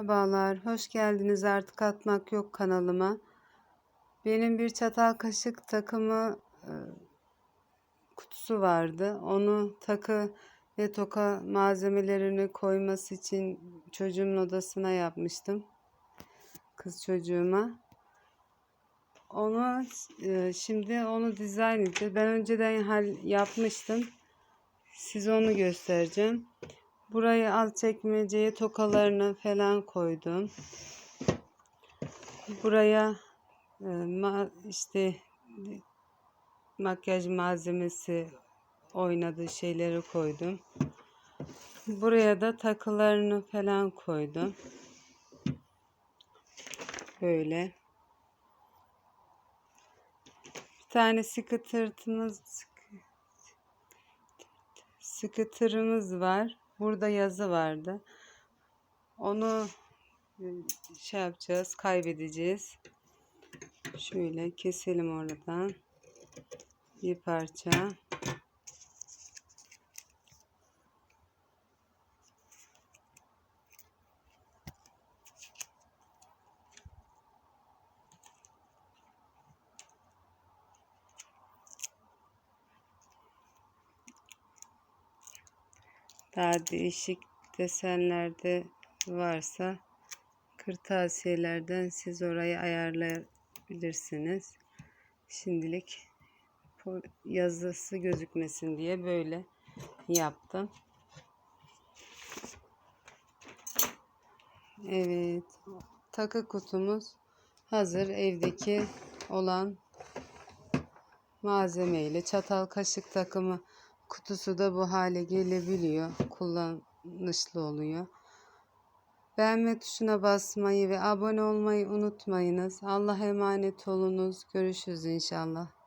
Merhabalar, hoş geldiniz Artık Atmak Yok kanalıma. Benim bir çatal kaşık takımı e, kutusu vardı. Onu takı ve toka malzemelerini koyması için çocuğumun odasına yapmıştım. Kız çocuğuma. Onu e, şimdi onu dizayn edeceğiz. Ben önceden hal yapmıştım. Size onu göstereceğim. Burayı alt çekmeceye tokalarını falan koydum. Buraya e, işte makyaj malzemesi oynadığı şeyleri koydum. Buraya da takılarını falan koydum. Böyle. Bir tane sıkı tırtımız sıkı tırımız var. Burada yazı vardı. Onu e, şey yapacağız, kaybedeceğiz. Şöyle keselim oradan. Bir parça. Daha değişik desenlerde varsa kırtasiyelerden siz orayı ayarlayabilirsiniz. Şimdilik yazısı gözükmesin diye böyle yaptım. Evet. Takı kutumuz hazır. Evdeki olan malzemeyle çatal kaşık takımı kutusu da bu hale gelebiliyor. Kullanışlı oluyor. Beğenme tuşuna basmayı ve abone olmayı unutmayınız. Allah'a emanet olunuz. Görüşürüz inşallah.